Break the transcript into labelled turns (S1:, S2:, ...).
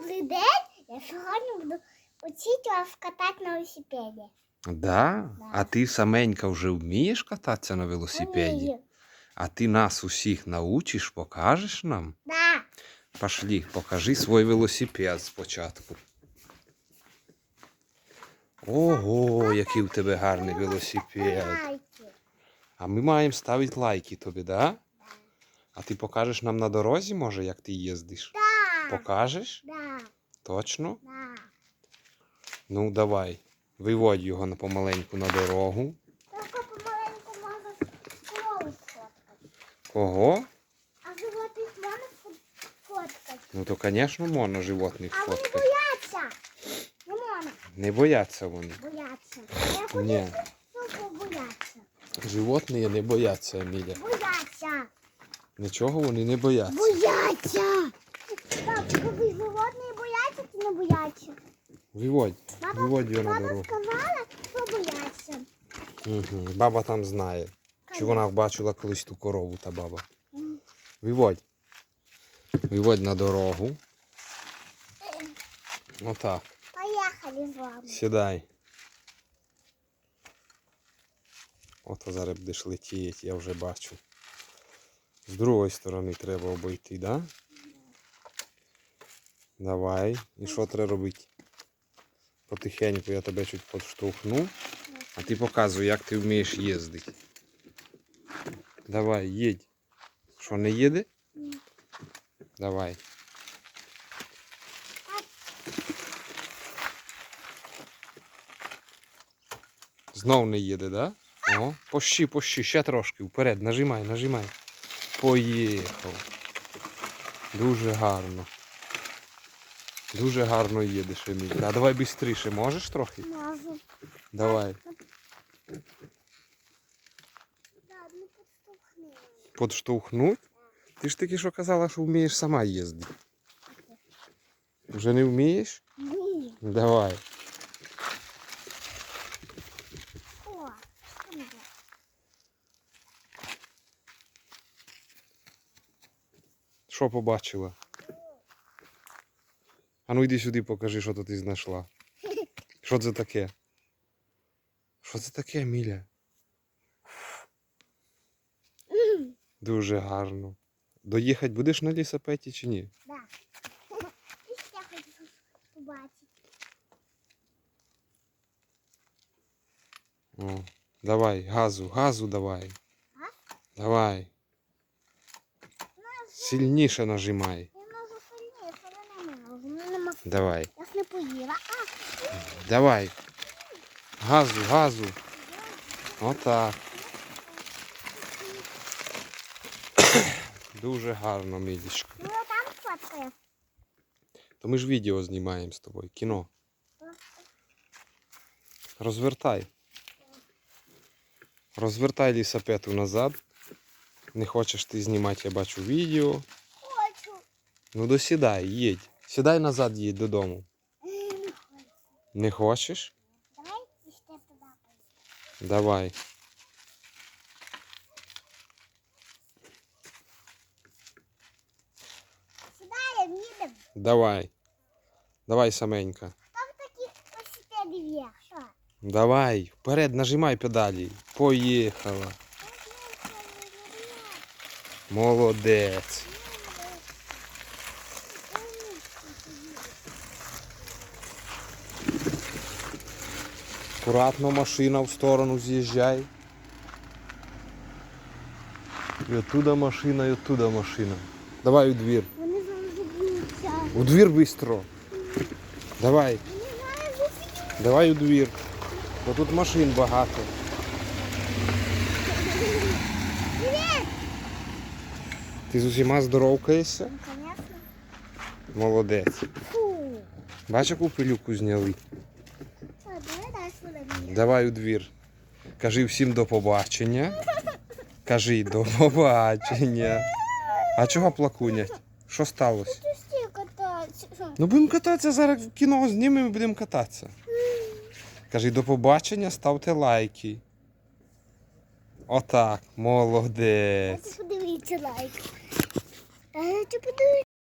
S1: Добрий день! Я сьогодні буду вчити вас катати на велосипеді.
S2: Да? А ти саменька вже вмієш кататися на велосипеді?
S1: Вмію.
S2: А ти нас усіх научиш, покажеш нам?
S1: Да.
S2: Пошли, покажи свій велосипед спочатку. Ого, який у тебе гарний велосипед. А ми маємо ставити лайки тобі, да? А ти покажеш нам на дорозі, може, як ти їздиш?
S1: Да.
S2: Покажеш?
S1: Да.
S2: Точно?
S1: Да.
S2: Ну, давай. Виводь його на помаленьку на дорогу.
S1: Тільки помаленьку можна корову сфоткати.
S2: Кого?
S1: А животних можна фот- фоткати.
S2: Ну то, звісно, можна животних
S1: А вони
S2: фоткати.
S1: бояться. Не можна
S2: Не бояться вони.
S1: бояться. Я
S2: Ні.
S1: хочу, щоб бояться.
S2: Животні не бояться, Еміля.
S1: Бояться.
S2: Нічого вони не бояться.
S1: Бояться. Так, ви животні чи не бояться?
S2: Виводь.
S1: Баба,
S2: Виводь його на
S1: баба
S2: дорогу.
S1: сказала, що бояться.
S2: Угу. Баба там знає. Чи вона бачила колись ту корову та баба. Виводь. Виводь на дорогу. Отак.
S1: Поїхали з вами.
S2: Сідай. Ото зараз будеш летіти, я вже бачу. З другої сторони треба обійти, да? Давай. І що треба робити? Потихеньку я тебе чуть подштовхну, а ти показуй, як ти вмієш їздити. Давай, їдь. Що, не їде?
S1: Ні.
S2: Давай. Знов не їде, да? О, пощі, пощі, ще трошки. Вперед, нажимай, нажимай. Поїхав. Дуже гарно. Дуже гарно їдеш, Еміль. А давай швидше, можеш трохи?
S1: Можу.
S2: Давай. Подштовхнуть? Ти ж таки що казала, що вмієш сама їздити. Вже не вмієш?
S1: Ні.
S2: Давай.
S1: О, що?
S2: Що побачила? А ну йди сюди, покажи, що тут ти знайшла. Що це таке? Що це таке, Міля? Дуже гарно. Доїхати будеш на лісопеті чи ні?
S1: Да. І ще хочу побачити.
S2: О, давай, газу, газу давай.
S1: Газ?
S2: Давай. Сильніше нажимай.
S1: Я можу сильніше, але не можу. Ну, нема.
S2: Давай.
S1: Я ж не поїла. А,
S2: Давай. Газу, газу. Отак. Дуже гарно, милішка.
S1: ну там фоткаю.
S2: То ми ж відео знімаємо з тобою, кіно. Розвертай. Розвертай лісапету назад. Не хочеш ти знімати, я бачу відео.
S1: Хочу.
S2: Ну досідай, їдь. Сідай назад, їдь додому.
S1: Не
S2: хочеш?
S1: Давай ще туди поїдемо.
S2: Давай.
S1: Сідаємо, їдемо.
S2: Давай. Давай саменька.
S1: Там такі велосипеди вверх. Що?
S2: Давай, вперед, нажимай педалі. Поїхала. Молодець. Акуратно машина в сторону з'їжджай. І оттуда машина, і оттуда машина. Давай у двір.
S1: Вони зараз заб'ються.
S2: У двір швидко. Давай, давай у двір. Бо тут машин багато.
S1: Привіт!
S2: Ти з усіма здоровкаєшся? Молодець.
S1: Фу.
S2: Бач, яку пилюку зняли.
S1: Що, давай далі сюди.
S2: Давай у двір. Кажи всім до побачення. Кажи до побачення. А чого плакунять? Що сталося? Ну будемо кататися зараз в кіно знімемо і будемо кататися. Кажи до побачення, ставте лайки. Отак, молодець.
S1: Подивіться лайк. А я хочу подивитися.